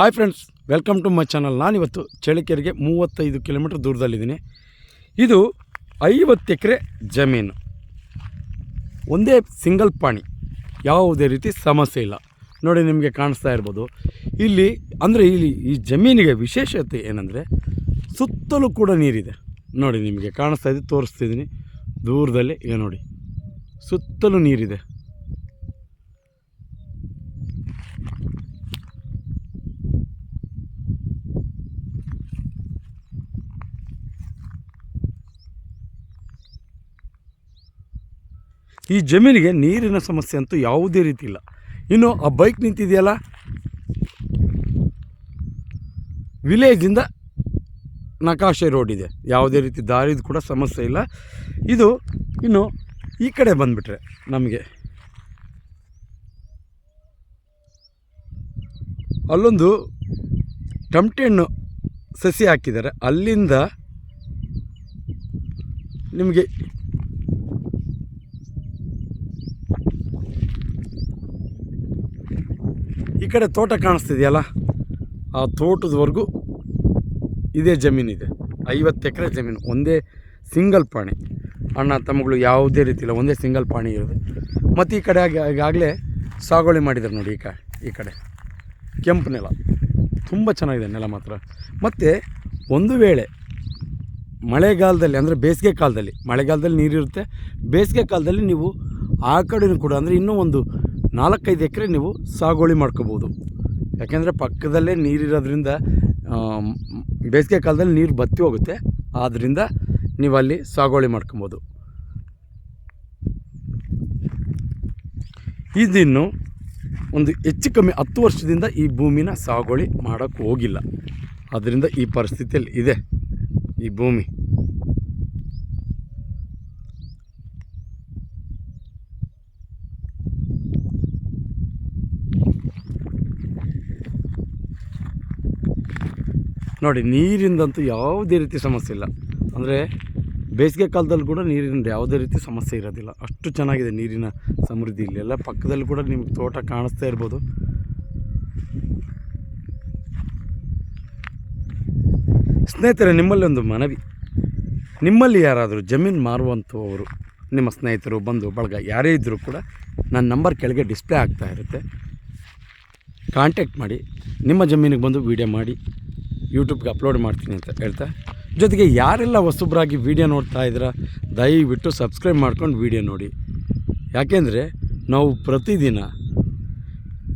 Hi friends welcome to my channel ನಾನಿವತ್ತು ಚಳಿಕೆರೆಗೆ ಮೂವತ್ತೈದು ಕಿಲೋಮೀಟ್ರ್ ದೂರದಲ್ಲಿದ್ದೀನಿ. ಇದು ಐವತ್ತು ಎಕರೆ ಜಮೀನು. ಒಂದೇ ಸಿಂಗಲ್ ಪಾಣಿ ಯಾವುದೇ ರೀತಿ ಸಮಸ್ಯೆ ಇಲ್ಲ. ನೋಡಿ ನಿಮಗೆ ಕಾಣಿಸ್ತಾ ಇರ್ಬೋದು. ಇಲ್ಲಿ, ಅಂದರೆ ಇಲ್ಲಿ ಈ ಜಮೀನಿಗೆ ವಿಶೇಷತೆ ಏನಂದರೆ ಸುತ್ತಲೂ ಕೂಡ ನೀರಿದೆ. ನೋಡಿ ನಿಮಗೆ ಕಾಣಿಸ್ತಾ ಇದೆ, ತೋರಿಸ್ತಿದ್ದೀನಿ. ದೂರದಲ್ಲಿ, ಈಗ ನೋಡಿ. ಸುತ್ತಲೂ ನೀರಿದೆ. ಈ ಜಮೀನಿಗೆ ನೀರಿನ ಸಮಸ್ಯೆ ಅಂತೂ ಯಾವುದೇ ರೀತಿ ಇಲ್ಲ. ಇನ್ನು ಆ ಬೈಕ್ ನಿಂತಿದೆಯಲ್ಲ? ವಿಲೇಜಿಂದ ನಕಾಶೆ ರೋಡ್ ಇದೆ. ಯಾವುದೇ ರೀತಿ ದಾರಿದು ಕೂಡ ಸಮಸ್ಯೆ ಇಲ್ಲ. ಇದು ಇನ್ನು ಈ ಕಡೆ ಬಂದುಬಿಟ್ರೆ ನಮಗೆ. ಅಲ್ಲೊಂದು ಟಮಟೆ ಹಣ್ಣು ಸಸಿ ಹಾಕಿದ್ದಾರೆ. ಅಲ್ಲಿಂದ ನಿಮಗೆ ಈ ಕಡೆ ತೋಟ ಕಾಣಿಸ್ತಿದೆಯಲ್ಲ? ಆ ತೋಟದವರೆಗೂ ಇದೇ ಜಮೀನಿದೆ. ಐವತ್ತು ಎಕರೆ ಜಮೀನು, ಒಂದೇ ಸಿಂಗಲ್ ಪಾಣಿ. ಅಣ್ಣ, ತಮ್ಮಗಳು ಯಾವುದೇ ರೀತಿ ಇಲ್ಲ ಒಂದೇ ಸಿಂಗಲ್ ಪಾಣಿ ಇರೋದು. ಮತ್ತು ಈ ಕಡೆ ಈಗಾಗಲೇ ಸಾಗುವಳಿ ಮಾಡಿದ್ದಾರೆ ನೋಡಿ ಈ ಕ ಈ ಕಡೆ. ಕೆಂಪು ನೆಲ. ತುಂಬ ಚೆನ್ನಾಗಿದೆ ನೆಲ ಮಾತ್ರ. ಮತ್ತು ಒಂದು ವೇಳೆ ಮಳೆಗಾಲದಲ್ಲಿ, ಅಂದರೆ ಬೇಸಿಗೆ ಕಾಲದಲ್ಲಿ, ಮಳೆಗಾಲದಲ್ಲಿ ನೀರಿರುತ್ತೆ. ಬೇಸಿಗೆ ಕಾಲದಲ್ಲಿ ನೀವು ಆ ಕಡೆಯೂ ಕೂಡ, ಅಂದರೆ ಇನ್ನೂ ಒಂದು ನಾಲ್ಕೈದು ಎಕರೆ ನೀವು ಸಾಗುವಳಿ ಮಾಡ್ಕೋಬೋದು. ಯಾಕೆಂದರೆ ಪಕ್ಕದಲ್ಲೇ ನೀರಿರೋದ್ರಿಂದ ಬೇಸಿಗೆ ಕಾಲದಲ್ಲಿ ನೀರು ಬತ್ತಿ ಹೋಗುತ್ತೆ. ಆದ್ದರಿಂದ ನೀವು ಅಲ್ಲಿ ಸಾಗುವಳಿ ಮಾಡ್ಕೊಬೋದು. ಇದಿನ್ನು ಒಂದು ಹೆಚ್ಚು ಕಮ್ಮಿ ಹತ್ತು ವರ್ಷದಿಂದ ಈ ಭೂಮಿನ ಸಾಗುವಳಿ ಮಾಡೋಕ್ಕೆ ಹೋಗಿಲ್ಲ. ಆದ್ದರಿಂದ ಈ ಪರಿಸ್ಥಿತಿಯಲ್ಲಿ ಇದೆ ಈ ಭೂಮಿ. ನೋಡಿ, ನೀರಿಂದಂತೂ ಯಾವುದೇ ರೀತಿ ಸಮಸ್ಯೆ ಇಲ್ಲ. ಅಂದರೆ ಬೇಸಿಗೆ ಕಾಲದಲ್ಲಿ ಕೂಡ ನೀರಿನ ಯಾವುದೇ ರೀತಿ ಸಮಸ್ಯೆ ಇರೋದಿಲ್ಲ. ಅಷ್ಟು ಚೆನ್ನಾಗಿದೆ ನೀರಿನ ಸಮೃದ್ಧಿ ಇಲ್ಲೆಲ್ಲ ಪಕ್ಕದಲ್ಲಿ ಕೂಡ ನಿಮಗೆ ತೋಟ ಕಾಣಿಸ್ತಾ ಇರ್ಬೋದು. ಸ್ನೇಹಿತರೆ, ನಿಮ್ಮಲ್ಲಿ ಒಂದು ಮನವಿ. ನಿಮ್ಮಲ್ಲಿ ಯಾರಾದರೂ ಜಮೀನು ಮಾರುವಂಥವರು ನಿಮ್ಮ ಸ್ನೇಹಿತರು, ಬಂಧು, ಬಳಗ, ಯಾರೇ ಇದ್ದರೂ ಕೂಡ ನನ್ನ ನಂಬರ್ ಕೆಳಗೆ ಡಿಸ್ಪ್ಲೇ ಆಗ್ತಾ ಇರುತ್ತೆ. ಕಾಂಟ್ಯಾಕ್ಟ್ ಮಾಡಿ. ನಿಮ್ಮ ಜಮೀನಿಗೆ ಬಂದು ವೀಡಿಯೋ ಮಾಡಿ. ಯೂಟ್ಯೂಬ್ಗೆ ಅಪ್ಲೋಡ್ ಮಾಡ್ತೀನಿ ಅಂತ ಹೇಳ್ತಾ. ಜೊತೆಗೆ ಯಾರೆಲ್ಲ ಹೊಸಬ್ರಾಗಿ ವೀಡಿಯೋ ನೋಡ್ತಾ ಇದ್ದೀರಾ, ದಯವಿಟ್ಟು ಸಬ್ಸ್ಕ್ರೈಬ್ ಮಾಡ್ಕೊಂಡು ವೀಡಿಯೋ ನೋಡಿ. ಯಾಕೆಂದರೆ ನಾವು ಪ್ರತಿದಿನ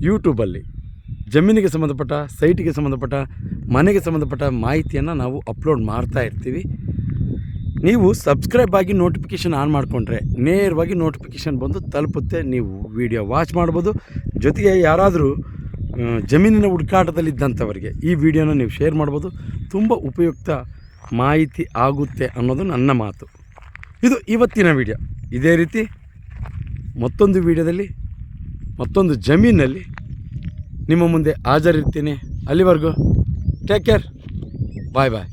ಯೂಟ್ಯೂಬಲ್ಲಿ ಜಮೀನಿಗೆ ಸಂಬಂಧಪಟ್ಟ, ಸೈಟಿಗೆ ಸಂಬಂಧಪಟ್ಟ, ಮನೆಗೆ ಸಂಬಂಧಪಟ್ಟ ಮಾಹಿತಿಯನ್ನು ನಾವು ಅಪ್ಲೋಡ್ ಮಾಡ್ತಾ ಇರ್ತೀವಿ. ನೀವು ಸಬ್ಸ್ಕ್ರೈಬ್ ಆಗಿ ನೋಟಿಫಿಕೇಷನ್ ಆನ್ ಮಾಡಿಕೊಂಡ್ರೆ ನೇರವಾಗಿ ನೋಟಿಫಿಕೇಷನ್ ಬಂದು ತಲುಪುತ್ತೆ. ನೀವು ವಿಡಿಯೋ ವಾಚ್ ಮಾಡ್ಬೋದು. ಜೊತೆಗೆ ಯಾರಾದರೂ ಜಮೀನಿನ ಹುಡುಕಾಟದಲ್ಲಿದ್ದಂಥವರಿಗೆ ಈ ವಿಡಿಯೋನ ನೀವು ಶೇರ್ ಮಾಡ್ಬೋದು. ತುಂಬ ಉಪಯುಕ್ತ ಮಾಹಿತಿ ಆಗುತ್ತೆ ಅನ್ನೋದು ನನ್ನ ಮಾತು. ಇದು ಇವತ್ತಿನ ವಿಡಿಯೋ. ಇದೇ ರೀತಿ ಮತ್ತೊಂದು ವಿಡಿಯೋದಲ್ಲಿ, ಮತ್ತೊಂದು ಜಮೀನಲ್ಲಿ ನಿಮ್ಮ ಮುಂದೆ ಹಾಜರಿರ್ತೀನಿ. ಅಲ್ಲಿವರೆಗೂ ಟೇಕ್ ಕೇರ್ ಬಾಯ್ ಬಾಯ್